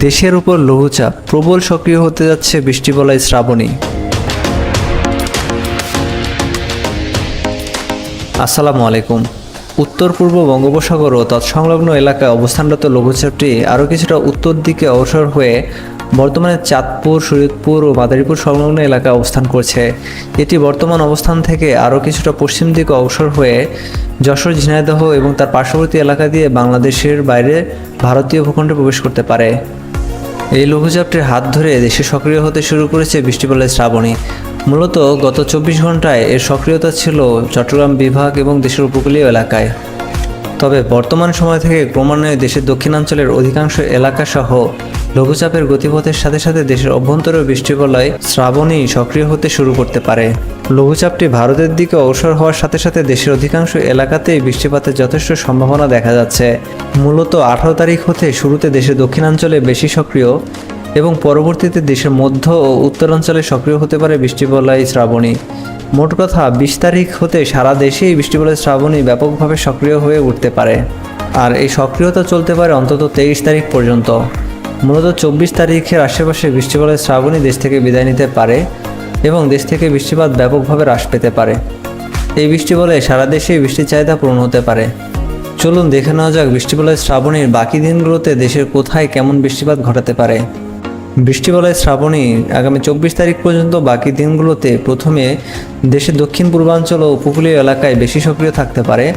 দেশের উপর লঘুচাপ, প্রবল সক্রিয় হতে যাচ্ছে বৃষ্টিবলয় শ্রাবণী। আসসালামু আলাইকুম। উত্তর পূর্ব বঙ্গোপসাগর ও তৎসংলগ্ন এলাকায় অবস্থানরত লঘুচাপটি আরও কিছুটা উত্তর দিকে অবসর হয়ে বর্তমানে চাঁদপুর, শরীয়তপুর ও মাদারীপুর সংলগ্ন এলাকায় অবস্থান করছে। এটি বর্তমান অবস্থান থেকে আরও কিছুটা পশ্চিম দিকে অবসর হয়ে যশোর, ঝিনাইদহ এবং তার পার্শ্ববর্তী এলাকা দিয়ে বাংলাদেশের বাইরে ভারতীয় ভূখণ্ডে প্রবেশ করতে পারে। এই লঘুচাপটির হাত ধরে দেশে সক্রিয় হতে শুরু করেছে বৃষ্টিপালের শ্রাবণী। মূলত গত চব্বিশ ঘন্টায় এর সক্রিয়তা ছিল চট্টগ্রাম বিভাগ এবং দেশের উপকূলীয় এলাকায়। তবে বর্তমান সময় থেকে ক্রমান্বয়ে দেশের দক্ষিণাঞ্চলের অধিকাংশ এলাকাসহ লঘুচাপের গতিপথের সাথে সাথে দেশের অভ্যন্তরীণ বৃষ্টিবলয় শ্রাবণী সক্রিয় হতে শুরু করতে পারে। লঘুচাপটি ভারতের দিকে অবসর হওয়ার সাথে সাথে দেশের অধিকাংশ এলাকাতেই বৃষ্টিপাতের যথেষ্ট সম্ভাবনা দেখা যাচ্ছে। মূলত আঠারো তারিখ হতে শুরুতে দেশের দক্ষিণাঞ্চলে বেশি সক্রিয় এবং পরবর্তীতে দেশের মধ্য ও উত্তরাঞ্চলে সক্রিয় হতে পারে বৃষ্টিবলয় শ্রাবণী। মোট কথা, বিশ তারিখ হতে সারা দেশেই বৃষ্টিবলয় শ্রাবণী ব্যাপকভাবে সক্রিয় হয়ে উঠতে পারে। আর এই সক্রিয়তা চলতে পারে অন্তত তেইশ তারিখ পর্যন্ত। মূলত চব্বিশ তারিখের আশেপাশে বৃষ্টিবলয় শ্রাবণী দেশ থেকে বিদায় নিতে পারে এবং দেশ থেকে বৃষ্টিপাত ব্যাপকভাবে হ্রাস পেতে পারে। এই বৃষ্টি বলে সারা দেশেই বৃষ্টির চাহিদা পূরণ হতে পারে। চলুন দেখে নেওয়া যাক বৃষ্টিবলয় শ্রাবণীর বাকি দিনগুলোতে দেশের কোথায় কেমন বৃষ্টিপাত ঘটাতে পারে। বৃষ্টিবলয় শ্রাবণী আগামী চব্বিশ তারিখ পর্যন্ত বাকি দিনগুলোতে প্রথমে দেশের দক্ষিণ পূর্বাঞ্চল ও উপকূলীয় এলাকায় বেশি সক্রিয় থাকতে পারে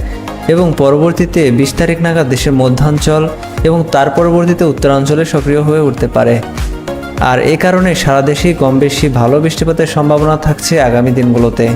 এবং পরবর্তীতে বিশ তারিখ নাগাদ দেশের মধ্যাঞ্চল এবং তার পরবর্তীতে উত্তরাঞ্চলে সক্রিয় হয়ে উঠতে পারে। আর এ কারণে সারা দেশেই কম বেশি ভালো বৃষ্টিপাতের সম্ভাবনা থাকছে আগামী দিনগুলোতে।